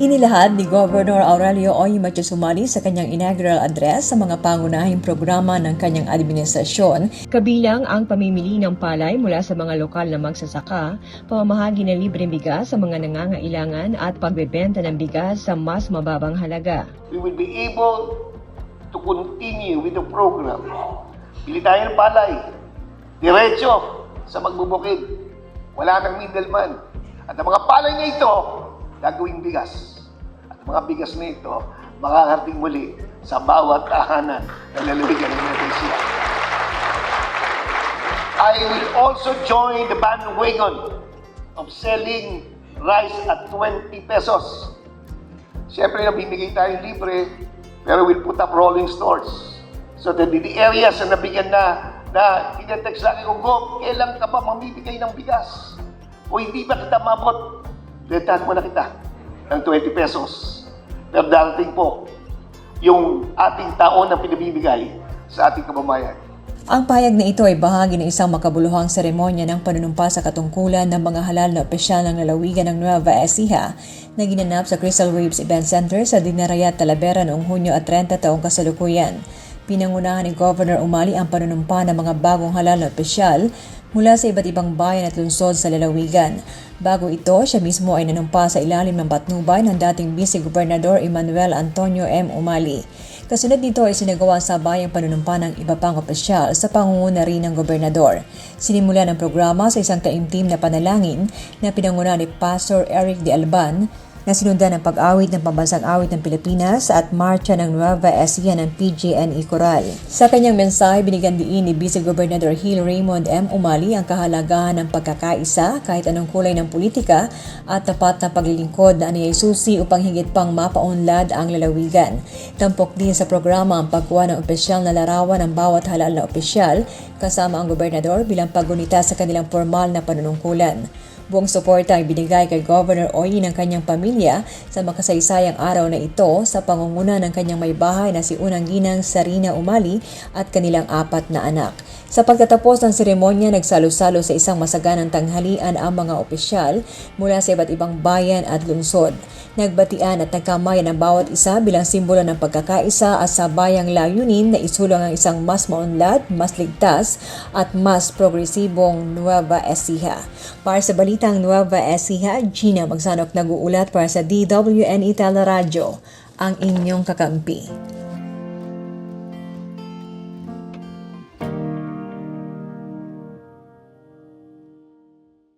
Inilahad ni Governor Aurelio Oy Sumali sa kanyang inaugural address sa mga pangunahing programa ng kanyang administrasyon, kabilang ang pamimili ng palay mula sa mga lokal na magsasaka, pamamahagi ng libreng bigas sa mga nangangailangan at pagbebenta ng bigas sa mas mababang halaga. we will be able to continue with the program. Bili tayo ng palay. Diretso sa magbubukid. Wala nang middleman. At ang mga palay na ito, gagawing bigas. At mga bigas na ito, makakarating muli sa bawat tahanan na lalawigan ng Indonesia. I will also join the bandwagon of selling rice at 20 pesos. Siyempre, nabibigay tayo libre, pero we'll put up rolling stores. So that the areas na nabigyan na, na tinetext lagi ko, Go, kailan ka ba mamibigay ng bigas? O hindi ba kita mabot? Detahan mo na kita ng 20 pesos. Pero darating po yung ating taon na pinabibigay sa ating kababayan. Ang payag na ito ay bahagi ng isang makabuluhang seremonya ng panunumpa sa katungkulan ng mga halal na opisyal ng lalawigan ng Nueva Ecija na ginanap sa Crystal Waves Event Center sa Dinarayat, Talavera noong Hunyo at 30 taong kasalukuyan. Pinangunahan ni Governor Umali ang panunumpa ng mga bagong halal na opisyal mula sa iba't ibang bayan at lungsod sa lalawigan. Bago ito, siya mismo ay nanumpa sa ilalim ng patnubay ng dating Vice Gobernador Emmanuel Antonio M. Umali. Kasunod nito ay sinagawa sa bayang panunumpa ng iba pang opisyal sa pangunguna rin ng gobernador. Sinimula ng programa sa isang taimtim na panalangin na pinanguna ni Pastor Eric de Alban na sinundan ng pag-awit ng pambansang awit ng Pilipinas at marcha ng Nueva Ecija ng PGNE Coral. Sa kanyang mensahe, binigyan diin ni Vice Gobernador Hill Raymond M. Umali ang kahalagahan ng pagkakaisa kahit anong kulay ng politika at tapat na paglilingkod na aniyay susi upang higit pang mapaunlad ang lalawigan. Tampok din sa programa ang pagkuha ng opisyal na larawan ng bawat halal na opisyal kasama ang gobernador bilang paggunita sa kanilang formal na panunungkulan. Buong suporta ay binigay kay Governor Oy ng kanyang pamilya sa makasaysayang araw na ito sa pangunguna ng kanyang may bahay na si Unang Ginang Sarina Umali at kanilang apat na anak. Sa pagtatapos ng seremonya, nagsalo-salo sa isang masaganang tanghalian ang mga opisyal mula sa iba't ibang bayan at lungsod. Nagbatian at nagkamayan ang bawat isa bilang simbolo ng pagkakaisa at sa bayang layunin na isulong ang isang mas maunlad, mas ligtas at mas progresibong Nueva Ecija. Para sa balitang Nueva Ecija, Gina Magsanok nag-uulat para sa DWNE Teleradyo, ang inyong kakampi.